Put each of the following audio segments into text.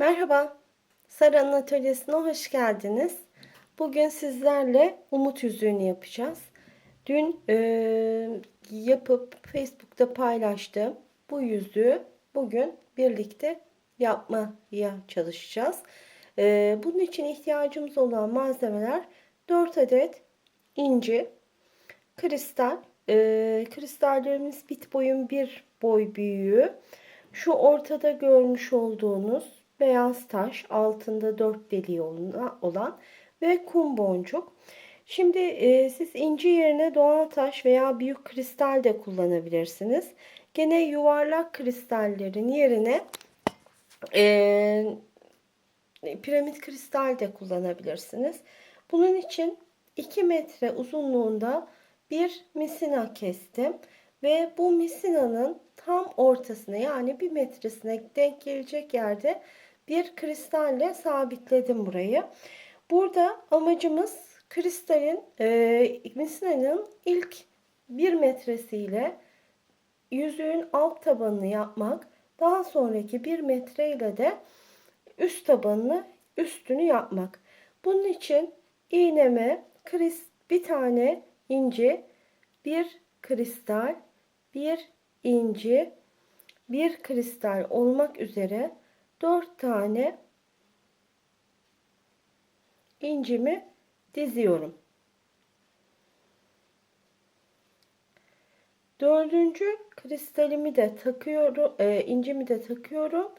Merhaba, Sara'nın atölyesine hoş geldiniz. Bugün sizlerle umut yüzüğünü yapacağız. Dün e, yapıp Facebook'ta paylaştığım bu yüzüğü bugün birlikte yapmaya çalışacağız. E, bunun için ihtiyacımız olan malzemeler 4 adet inci, kristal, e, kristallerimiz bit boyun bir boy büyüğü. Şu ortada görmüş olduğunuz beyaz taş altında dört deliği olan ve kum boncuk. Şimdi e, siz inci yerine doğal taş veya büyük kristal de kullanabilirsiniz. Gene yuvarlak kristallerin yerine e, piramit kristal de kullanabilirsiniz. Bunun için 2 metre uzunluğunda bir misina kestim ve bu misinanın tam ortasına yani bir metresine denk gelecek yerde bir kristalle sabitledim burayı. Burada amacımız kristalin e, misinanın ilk bir metresiyle yüzüğün alt tabanını yapmak. Daha sonraki bir metre ile de üst tabanını üstünü yapmak. Bunun için iğneme kris, bir tane inci, bir kristal, bir inci, bir kristal olmak üzere 4 tane incimi diziyorum. Dördüncü kristalimi de takıyorum, e, incimi de takıyorum.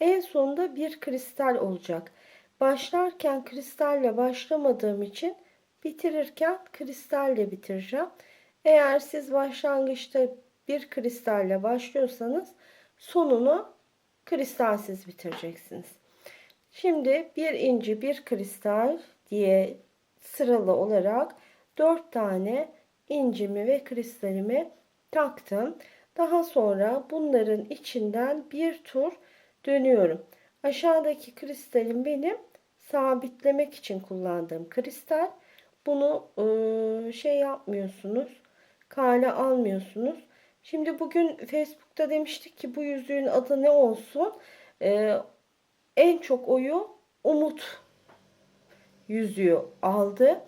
En sonunda bir kristal olacak. Başlarken kristalle başlamadığım için bitirirken kristalle bitireceğim. Eğer siz başlangıçta bir kristalle başlıyorsanız sonunu kristalsiz bitireceksiniz. Şimdi bir inci bir kristal diye sıralı olarak 4 tane incimi ve kristalimi taktım. Daha sonra bunların içinden bir tur dönüyorum. Aşağıdaki kristalim benim sabitlemek için kullandığım kristal. Bunu e, şey yapmıyorsunuz. Kale almıyorsunuz. Şimdi bugün Facebook'ta demiştik ki bu yüzüğün adı ne olsun? Ee, en çok oyu Umut yüzüğü aldı.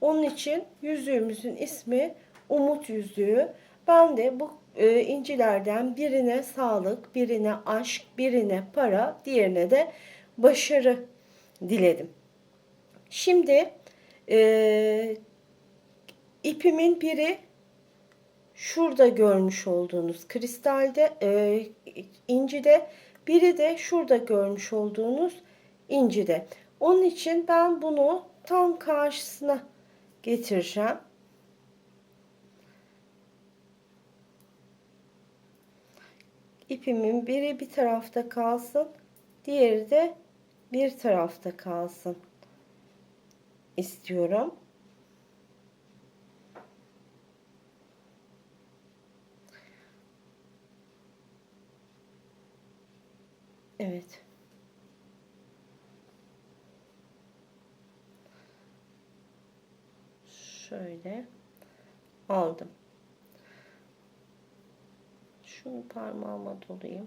Onun için yüzüğümüzün ismi Umut yüzüğü. Ben de bu e, incilerden birine sağlık, birine aşk, birine para, diğerine de başarı diledim. Şimdi e, ipimin biri şurada görmüş olduğunuz kristalde e, incide biri de şurada görmüş olduğunuz incide. Onun için ben bunu tam karşısına getireceğim. İpimin biri bir tarafta kalsın, diğeri de bir tarafta kalsın istiyorum. Evet. Şöyle aldım. Şunu parmağıma dolayayım.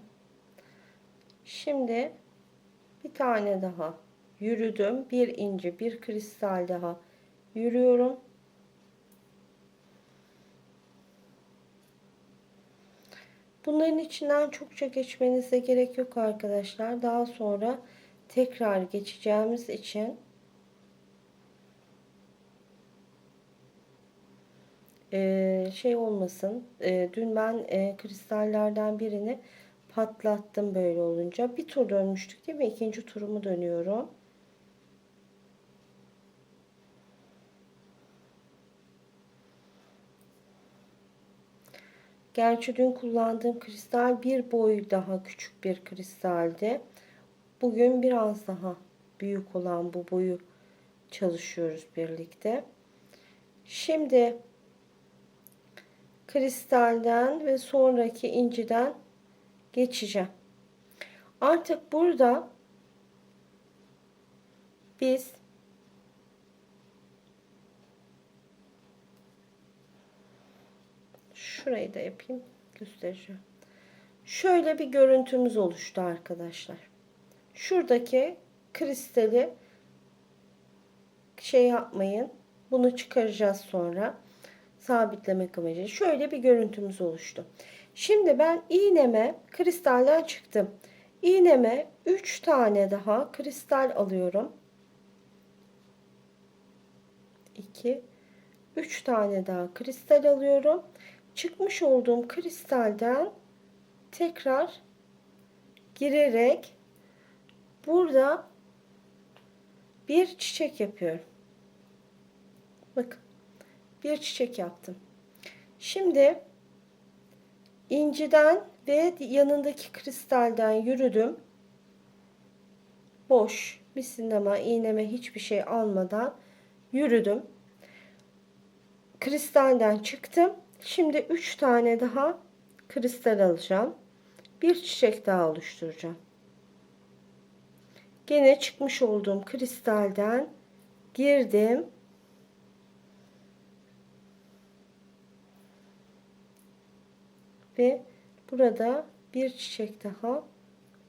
Şimdi bir tane daha yürüdüm. Bir inci, bir kristal daha yürüyorum. Bunların içinden çokça geçmenize gerek yok arkadaşlar. Daha sonra tekrar geçeceğimiz için e, şey olmasın. E, dün ben e, kristallerden birini patlattım böyle olunca. Bir tur dönmüştük değil mi? İkinci turumu dönüyorum. Gerçi dün kullandığım kristal bir boy daha küçük bir kristaldi. Bugün biraz daha büyük olan bu boyu çalışıyoruz birlikte. Şimdi kristalden ve sonraki inciden geçeceğim. Artık burada biz Şurayı da yapayım. Göstereceğim. Şöyle bir görüntümüz oluştu arkadaşlar. şuradaki kristali şey yapmayın. Bunu çıkaracağız sonra. Sabitlemek amacıyla. Şöyle bir görüntümüz oluştu. Şimdi ben iğneme kristalden çıktım. İğneme 3 tane daha kristal alıyorum. 2 3 tane daha kristal alıyorum. Çıkmış olduğum kristalden tekrar girerek burada bir çiçek yapıyorum. Bakın bir çiçek yaptım. Şimdi inciden ve yanındaki kristalden yürüdüm. Boş bir sinema iğneme hiçbir şey almadan yürüdüm. Kristalden çıktım. Şimdi 3 tane daha kristal alacağım. Bir çiçek daha oluşturacağım. Gene çıkmış olduğum kristalden girdim. Ve burada bir çiçek daha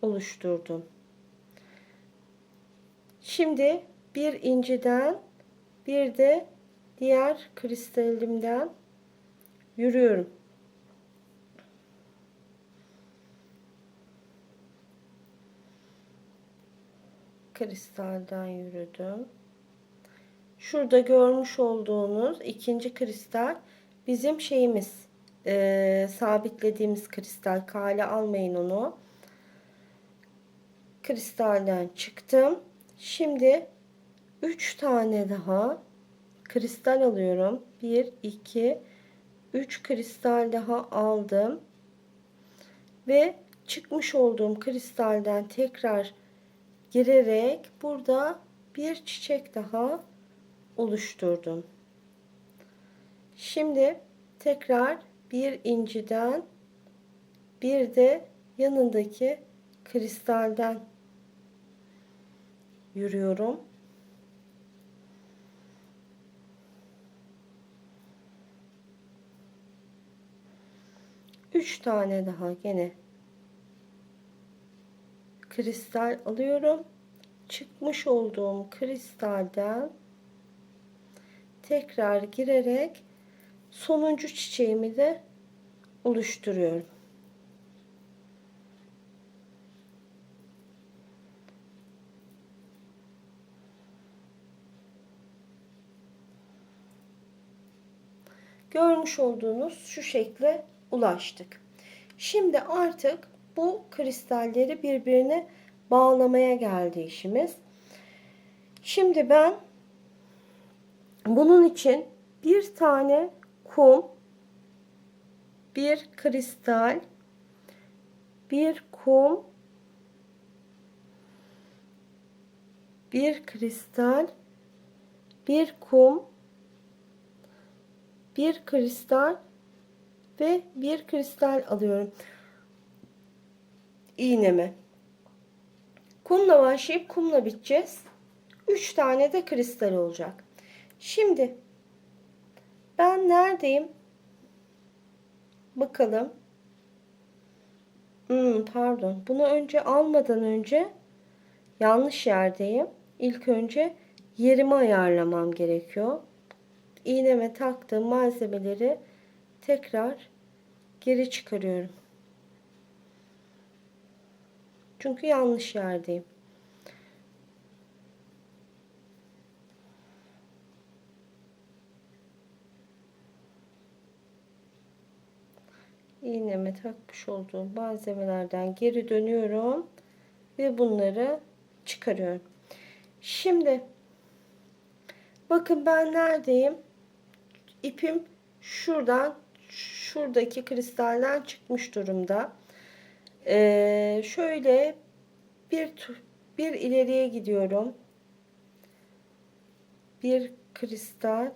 oluşturdum. Şimdi bir inciden bir de diğer kristalimden yürüyorum. Kristalden yürüdüm. Şurada görmüş olduğunuz ikinci kristal bizim şeyimiz e, sabitlediğimiz kristal kale almayın onu. Kristalden çıktım. Şimdi 3 tane daha kristal alıyorum. 1 2 3 kristal daha aldım. Ve çıkmış olduğum kristalden tekrar girerek burada bir çiçek daha oluşturdum. Şimdi tekrar bir inciden bir de yanındaki kristalden yürüyorum. Üç tane daha gene kristal alıyorum. Çıkmış olduğum kristalden tekrar girerek sonuncu çiçeğimi de oluşturuyorum. Görmüş olduğunuz şu şekle ulaştık. Şimdi artık bu kristalleri birbirine bağlamaya geldi işimiz. Şimdi ben bunun için bir tane kum, bir kristal, bir kum, bir kristal, bir kum, bir kristal ve bir kristal alıyorum. İğneme. Kumla başlayıp kumla biteceğiz. 3 tane de kristal olacak. Şimdi ben neredeyim? Bakalım. Hmm, pardon. Bunu önce almadan önce yanlış yerdeyim. İlk önce yerimi ayarlamam gerekiyor. İğneme taktığım malzemeleri tekrar geri çıkarıyorum. Çünkü yanlış yerdeyim. iğneme takmış olduğum malzemelerden geri dönüyorum ve bunları çıkarıyorum. Şimdi bakın ben neredeyim? İpim şuradan şuradaki kristalden çıkmış durumda. Ee, şöyle bir bir ileriye gidiyorum. Bir kristal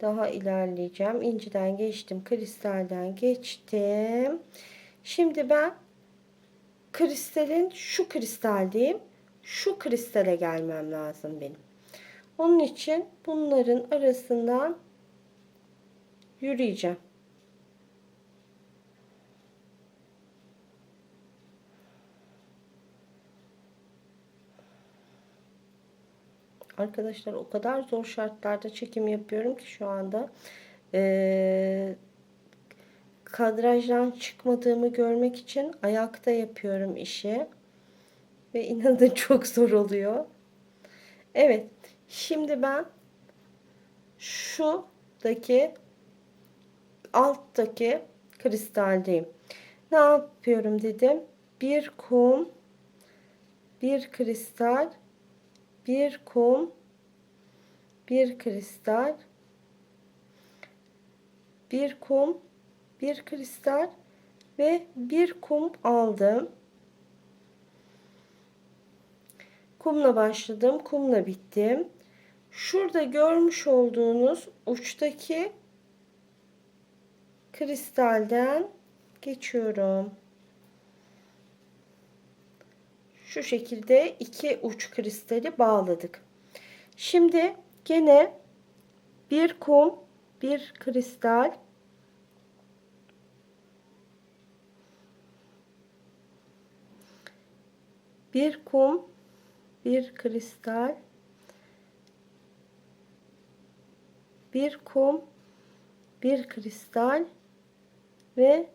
daha ilerleyeceğim. İnciden geçtim. Kristalden geçtim. Şimdi ben kristalin şu kristaldeyim. Şu kristale gelmem lazım benim. Onun için bunların arasından yürüyeceğim. Arkadaşlar o kadar zor şartlarda çekim yapıyorum ki şu anda. Ee, kadrajdan çıkmadığımı görmek için ayakta yapıyorum işi. Ve inanın çok zor oluyor. Evet. Şimdi ben şuradaki alttaki kristaldeyim. Ne yapıyorum dedim. Bir kum, bir kristal, bir kum, bir kristal, bir kum, bir kristal ve bir kum aldım. Kumla başladım, kumla bittim. Şurada görmüş olduğunuz uçtaki kristalden geçiyorum. Şu şekilde iki uç kristali bağladık. Şimdi gene bir kum, bir kristal bir kum, bir kristal bir kum, bir kristal ve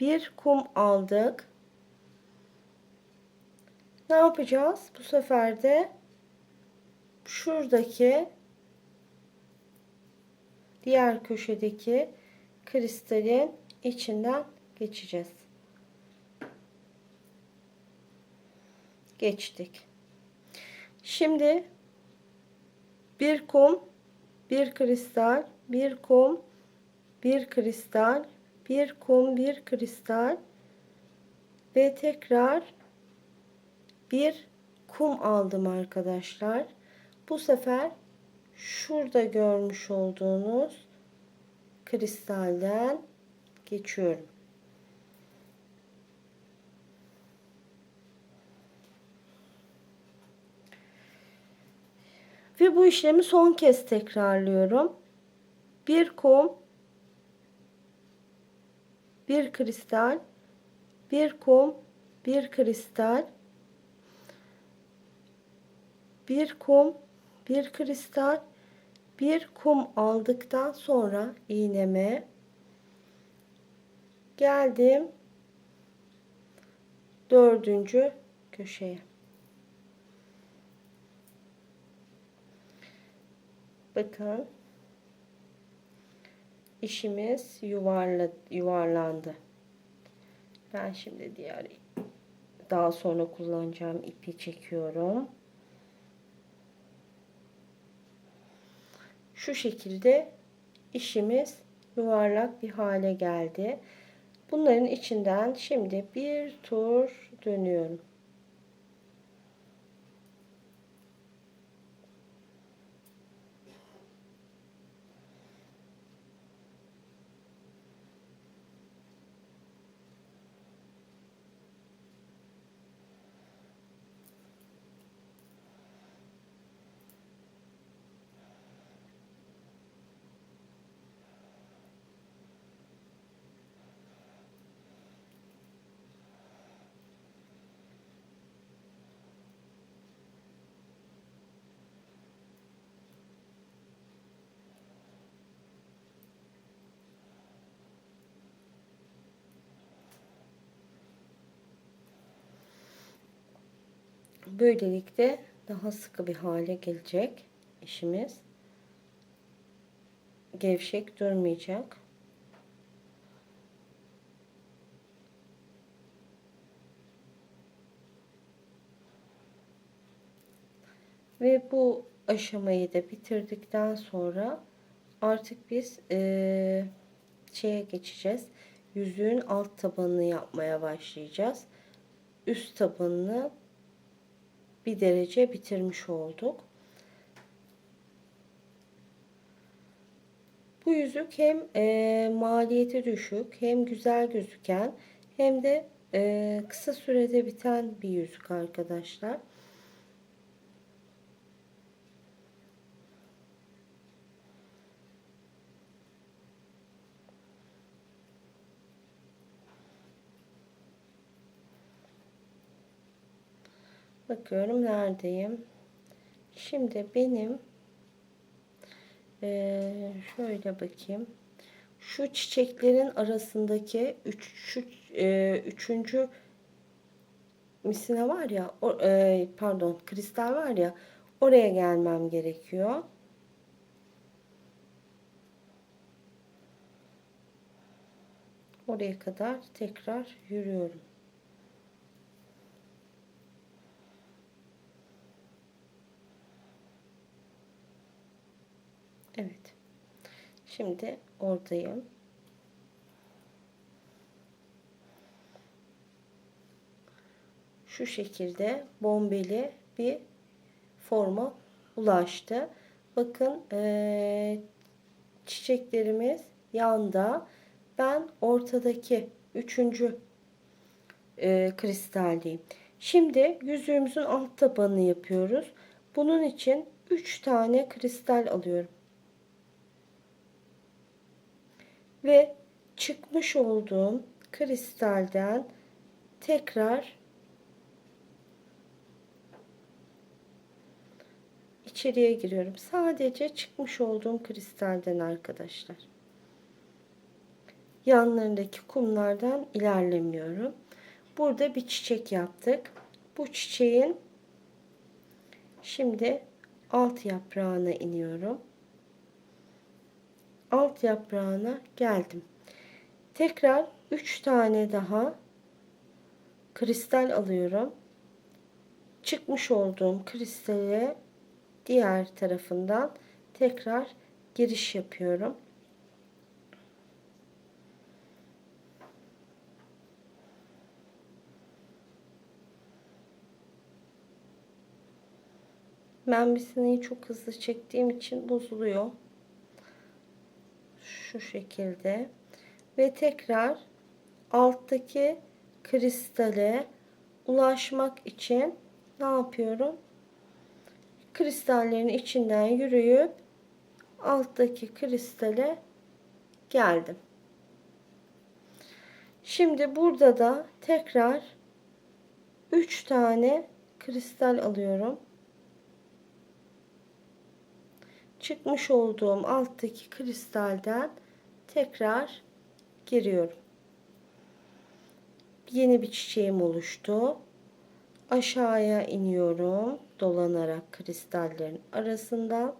bir kum aldık. Ne yapacağız? Bu sefer de şuradaki diğer köşedeki kristalin içinden geçeceğiz. Geçtik. Şimdi bir kum, bir kristal, bir kum, bir kristal, bir kum, bir kristal ve tekrar bir kum aldım arkadaşlar. Bu sefer şurada görmüş olduğunuz kristalden geçiyorum. Ve bu işlemi son kez tekrarlıyorum. Bir kum, bir kristal, bir kum, bir kristal, bir kum, bir kristal, bir kum aldıktan sonra iğneme geldim dördüncü köşeye. Bakın işimiz yuvarla, yuvarlandı. Ben şimdi diğer daha sonra kullanacağım ipi çekiyorum. Şu şekilde işimiz yuvarlak bir hale geldi. Bunların içinden şimdi bir tur dönüyorum. Böylelikle daha sıkı bir hale gelecek işimiz. Gevşek durmayacak. Ve bu aşamayı da bitirdikten sonra artık biz e, şeye geçeceğiz. Yüzüğün alt tabanını yapmaya başlayacağız. Üst tabanını bir derece bitirmiş olduk. Bu yüzük hem e, maliyeti düşük hem güzel gözüken hem de e, kısa sürede biten bir yüzük arkadaşlar. Bakıyorum neredeyim. Şimdi benim eee, şöyle bakayım. Şu çiçeklerin arasındaki üç, şu, eee, üçüncü misine var ya, eee, pardon kristal var ya, oraya gelmem gerekiyor. Oraya kadar tekrar yürüyorum. Evet. Şimdi oradayım. Şu şekilde bombeli bir forma ulaştı. Bakın eee, çiçeklerimiz yanda. Ben ortadaki üçüncü eee kristaldeyim. Şimdi yüzüğümüzün alt tabanını yapıyoruz. Bunun için 3 tane kristal alıyorum. Ve çıkmış olduğum kristalden tekrar içeriye giriyorum. Sadece çıkmış olduğum kristalden arkadaşlar. Yanlarındaki kumlardan ilerlemiyorum. Burada bir çiçek yaptık. Bu çiçeğin şimdi alt yaprağına iniyorum. Alt yaprağına geldim. Tekrar 3 tane daha kristal alıyorum. Çıkmış olduğum kristale diğer tarafından tekrar giriş yapıyorum. Ben bir çok hızlı çektiğim için bozuluyor. Şu şekilde. Ve tekrar alttaki kristale ulaşmak için ne yapıyorum? Kristallerin içinden yürüyüp alttaki kristale geldim. Şimdi burada da tekrar 3 tane kristal alıyorum. çıkmış olduğum alttaki kristalden tekrar giriyorum. Yeni bir çiçeğim oluştu. Aşağıya iniyorum dolanarak kristallerin arasında.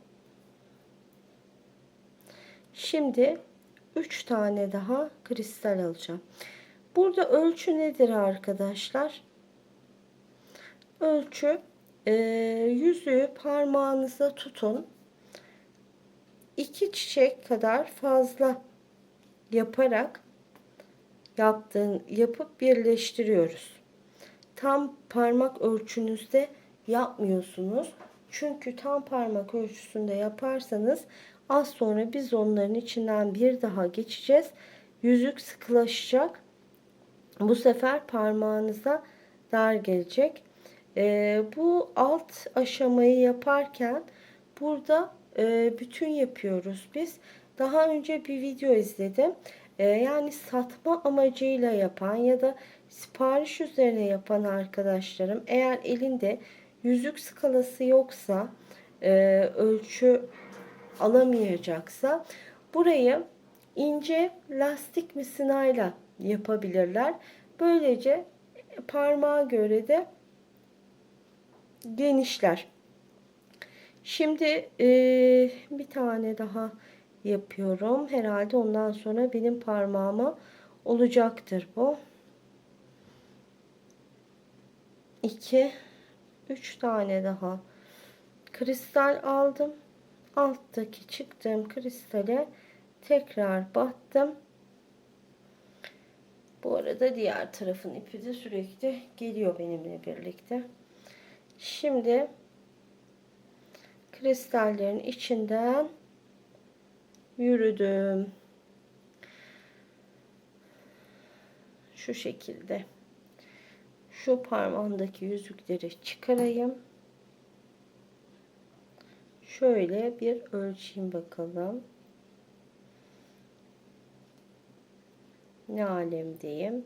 Şimdi 3 tane daha kristal alacağım. Burada ölçü nedir arkadaşlar? Ölçü e, yüzüğü parmağınıza tutun iki çiçek kadar fazla yaparak yaptığın yapıp birleştiriyoruz. Tam parmak ölçünüzde yapmıyorsunuz. Çünkü tam parmak ölçüsünde yaparsanız az sonra biz onların içinden bir daha geçeceğiz. Yüzük sıkılaşacak. Bu sefer parmağınıza dar gelecek. Ee, bu alt aşamayı yaparken burada e, bütün yapıyoruz biz. Daha önce bir video izledim. E, yani satma amacıyla yapan ya da sipariş üzerine yapan arkadaşlarım eğer elinde yüzük skalası yoksa e, ölçü alamayacaksa burayı ince lastik misinayla yapabilirler. Böylece parmağa göre de genişler. Şimdi e, bir tane daha yapıyorum. Herhalde ondan sonra benim parmağıma olacaktır bu. 2 3 tane daha kristal aldım. Alttaki çıktığım kristale tekrar battım. Bu arada diğer tarafın ipi de sürekli geliyor benimle birlikte. Şimdi kristallerin içinden yürüdüm. Şu şekilde. Şu parmağımdaki yüzükleri çıkarayım. Şöyle bir ölçeyim bakalım. Ne alemdeyim.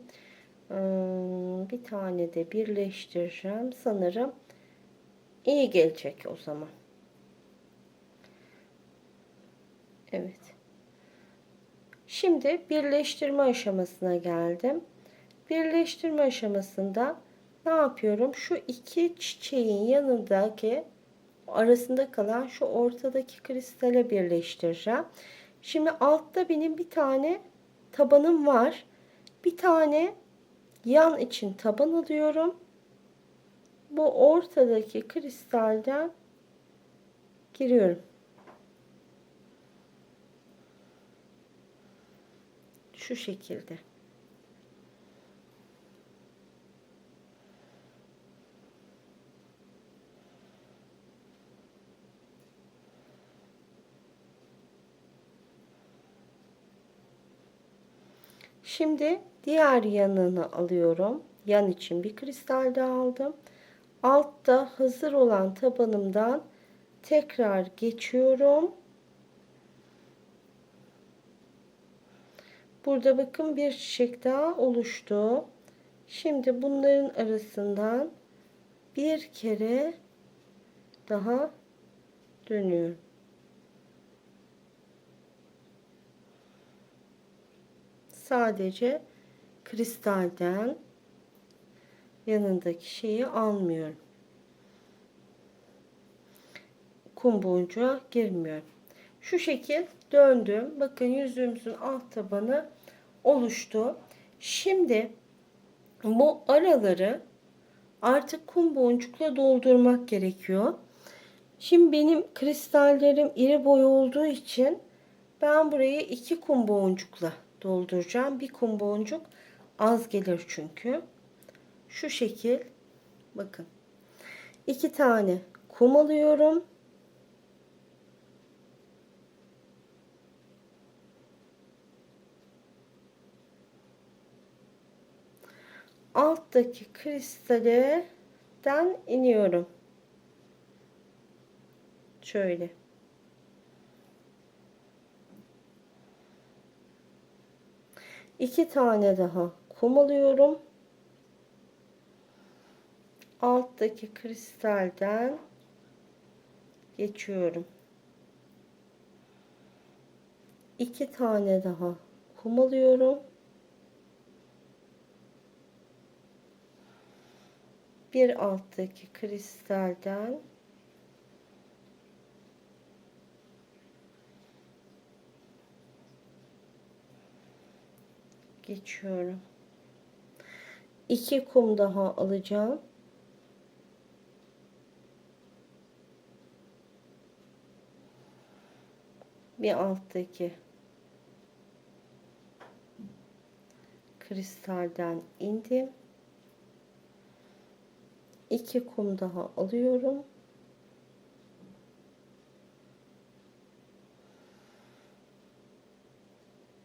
Hmm, bir tane de birleştireceğim. Sanırım iyi gelecek o zaman. Evet. Şimdi birleştirme aşamasına geldim. Birleştirme aşamasında ne yapıyorum? Şu iki çiçeğin yanındaki arasında kalan şu ortadaki kristale birleştireceğim. Şimdi altta benim bir tane tabanım var. Bir tane yan için taban alıyorum. Bu ortadaki kristalden giriyorum. Şu şekilde. Şimdi diğer yanını alıyorum. Yan için bir kristal daha aldım. Altta hazır olan tabanımdan tekrar geçiyorum. Burada bakın bir çiçek daha oluştu. Şimdi bunların arasından bir kere daha dönüyorum. Sadece kristalden yanındaki şeyi almıyorum. Kum boncuğa girmiyorum. Şu şekil döndüm. Bakın yüzüğümüzün alt tabanı oluştu. Şimdi bu araları artık kum boncukla doldurmak gerekiyor. Şimdi benim kristallerim iri boy olduğu için ben burayı iki kum boncukla dolduracağım. Bir kum boncuk az gelir çünkü. Şu şekil bakın. iki tane kum alıyorum. Alttaki kristalden iniyorum. Şöyle. İki tane daha kum alıyorum. Alttaki kristalden geçiyorum. İki tane daha kum alıyorum. Bir alttaki kristalden geçiyorum. İki kum daha alacağım. Bir alttaki kristalden indim. 2 kum daha alıyorum.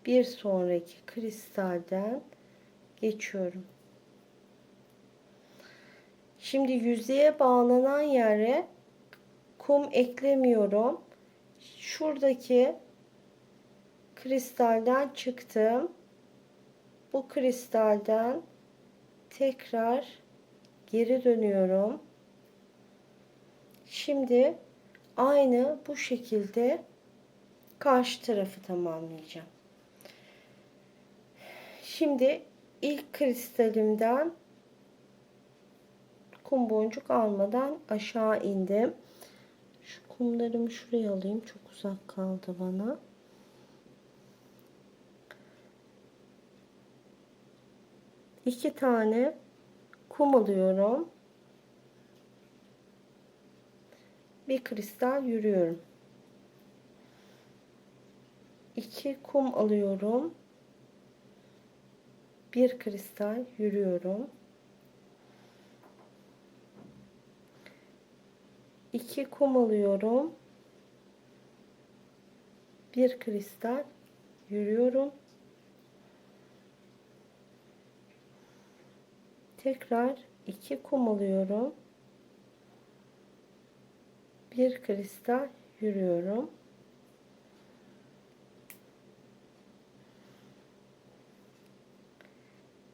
Bir sonraki kristalden geçiyorum. Şimdi yüzeye bağlanan yere kum eklemiyorum. Şuradaki kristalden çıktım. Bu kristalden tekrar geri dönüyorum. Şimdi aynı bu şekilde karşı tarafı tamamlayacağım. Şimdi ilk kristalimden kum boncuk almadan aşağı indim. Şu kumlarımı şuraya alayım. Çok uzak kaldı bana. İki tane kum alıyorum. Bir kristal yürüyorum. İki kum alıyorum. Bir kristal yürüyorum. İki kum alıyorum. Bir kristal yürüyorum. Tekrar iki kum alıyorum. Bir kristal yürüyorum.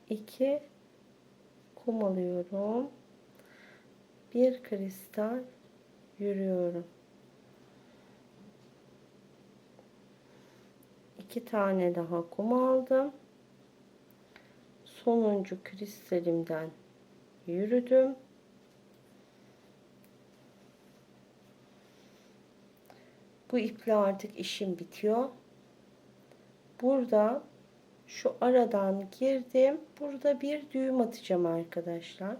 İki kum alıyorum. Bir kristal yürüyorum. iki tane daha kum aldım. Sonuncu kristalimden yürüdüm. Bu iple artık işim bitiyor. Burada şu aradan girdim. Burada bir düğüm atacağım arkadaşlar.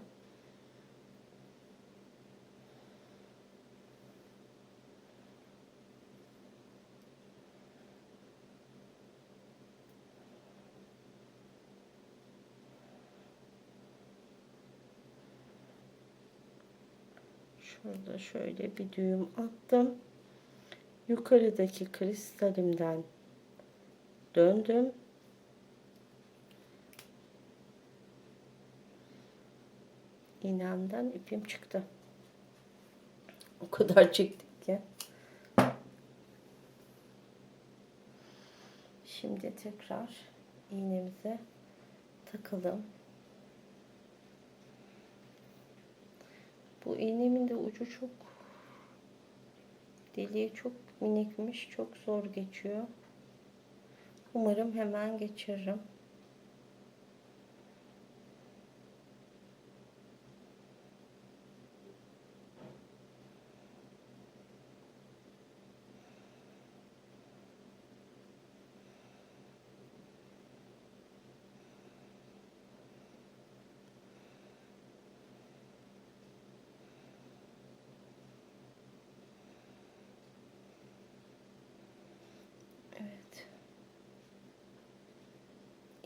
Şurada şöyle bir düğüm attım. Yukarıdaki kristalimden döndüm. İğnemden ipim çıktı. O kadar çektik ki. Şimdi tekrar iğnemize takalım. Bu iğnemin de ucu çok deliği çok minikmiş. Çok zor geçiyor. Umarım hemen geçiririm.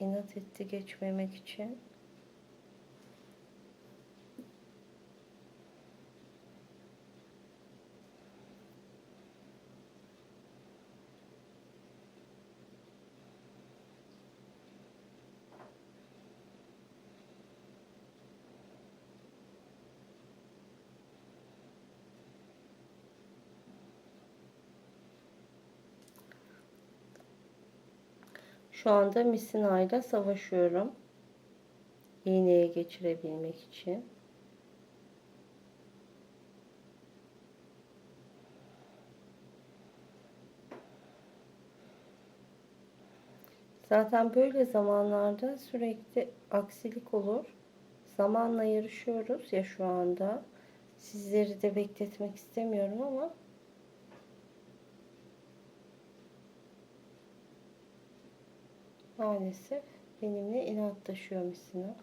İnat etti geçmemek için. Şu anda misinayla savaşıyorum. İğneye geçirebilmek için. Zaten böyle zamanlarda sürekli aksilik olur. Zamanla yarışıyoruz ya şu anda. Sizleri de bekletmek istemiyorum ama maalesef benimle inatlaşıyor misina.